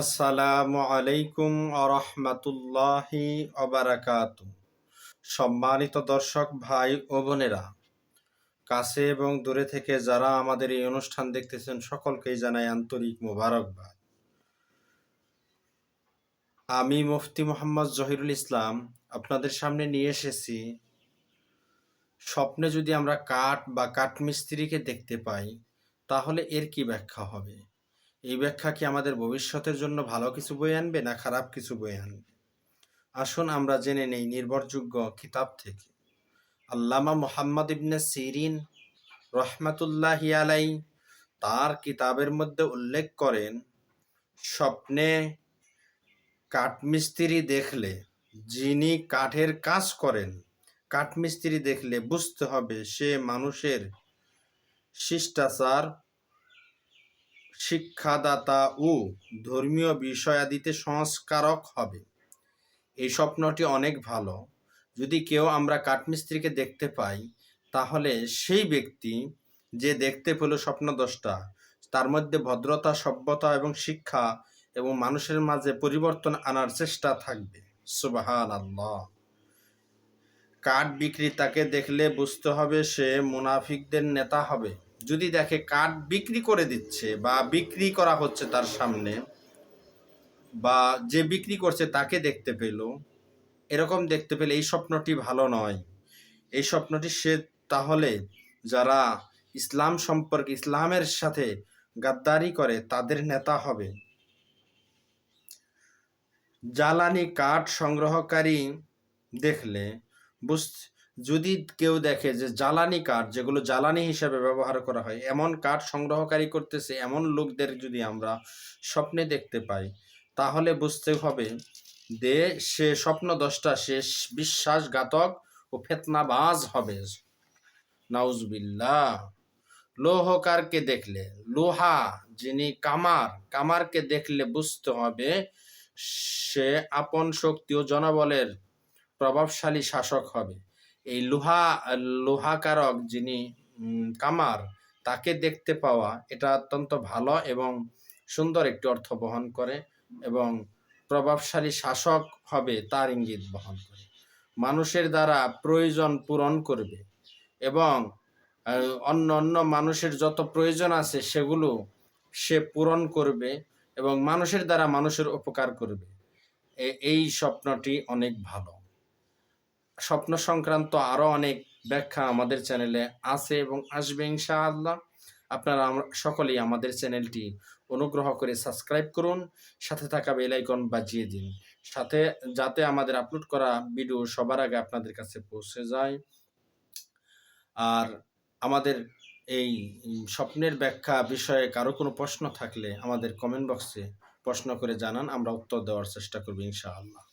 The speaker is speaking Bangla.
আসসালামু আলাইকুম আরহামাতুল্লাহি অবারাকাত সম্মানিত দর্শক ভাই ও বোনেরা, কাছে এবং দূরে থেকে যারা আমাদের এই অনুষ্ঠান দেখতেছেন, সকলকেই জানাই আন্তরিক মোবারকবাদ। আমি মুফতি মোহাম্মদ জহিরুল ইসলাম, আপনাদের সামনে নিয়ে এসেছি স্বপ্নে যদি আমরা কাঠ বা কাঠমিস্ত্রিকে দেখতে পাই, তাহলে এর কি ব্যাখ্যা হবে? এই ব্যাখ্যা কি আমাদের ভবিষ্যতের জন্য ভালো কিছু বই আনবে না খারাপ কিছু বই আনবে? আসুন আমরা জেনে নেই নির্ভরযোগ্য কিতাব থেকে। আল্লামা মোহাম্মদ ইবনে সিরিন রহমাতুল্লাহ আলাই তার কিতাবের মধ্যে উল্লেখ করেন, স্বপ্নে কাঠমিস্ত্রি দেখলে যিনি কাঠের কাজ করেন, কাঠমিস্ত্রি দেখলে বুঝতে হবে সে মানুষের শিষ্টাচার শিক্ষাদাতা ও ধর্মীয় বিষয়াদিতে সংস্কারক হবে। এই স্বপ্নটি অনেক ভালো। যদি কেউ আমরা কাঠমিস্ত্রিকে দেখতে পাই, তাহলে সেই ব্যক্তি যে দেখতে পেল স্বপ্নদশটা তার মধ্যে ভদ্রতা, সভ্যতা এবং শিক্ষা এবং মানুষের মাঝে পরিবর্তন আনার চেষ্টা থাকবে। সুবাহান আল্লাহ কাঠ বিক্রেতাকে দেখলে বুঝতে হবে সে মুনাফিকদের নেতা হবে। যদি দেখে কাঠ বিক্রি করে দিচ্ছে বা বিক্রি করা হচ্ছে তার সামনে বা যে বিক্রি করছে তাকে দেখতে পেল, এরকম দেখতে পেলে এই স্বপ্নটি ভালো নয়। এই স্বপ্নটি সে তাহলে যারা ইসলাম সম্পর্কে, ইসলামের সাথে গাদ্দারি করে তাদের নেতা হবে। জ্বালানি কাঠ সংগ্রহকারী দেখলে বুঝ যদি কেউ দেখে যে জ্বালানি কাঠ, যেগুলো জ্বালানি হিসাবে ব্যবহার করা হয়, এমন কাঠ সংগ্রহকারী করতেছে, এমন লোকদের যদি আমরা স্বপ্নে দেখতে পাই, তাহলে বুঝতে হবে দে সে স্বপ্ন দশটা শেষ বিশ্বাসঘাতক ও ফেতনাবাজ হবে। নাউজবিল্লা লোহকারকে দেখলে, লোহা যিনি কামার, কামারকে দেখলে বুঝতে হবে সে আপন শক্তি ও জনবলের প্রভাবশালী শাসক হবে। এই লোহা, লোহাকারক যিনি কামার, তাকে দেখতে পাওয়া এটা অত্যন্ত ভালো এবং সুন্দর একটি অর্থ বহন করে এবং প্রভাবশালী শাসক হবে তার ইঙ্গিত বহন করে। মানুষের দ্বারা প্রয়োজন পূরণ করবে এবং অন্য অন্য মানুষের যত প্রয়োজন আছে সেগুলো সে পূরণ করবে এবং মানুষের দ্বারা মানুষের উপকার করবে। এই স্বপ্নটি অনেক ভালো। স্বপ্ন সংক্রান্ত আরও অনেক ব্যাখ্যা আমাদের চ্যানেলে আছে এবং আসবে ইনশাআল্লাহ। আপনারা সকলেই আমাদের চ্যানেলটি অনুগ্রহ করে সাবস্ক্রাইব করুন, সাথে থাকা বেলাইকন বাজিয়ে দিন। সাথে যাতে আমাদের আপলোড করা ভিডিও সবার আগে আপনাদের কাছে পৌঁছে যায়। আর আমাদের এই স্বপ্নের ব্যাখ্যা বিষয়ে কারও কোনো প্রশ্ন থাকলে আমাদের কমেন্ট বক্সে প্রশ্ন করে জানান, আমরা উত্তর দেওয়ার চেষ্টা করব ইনশাআল্লাহ।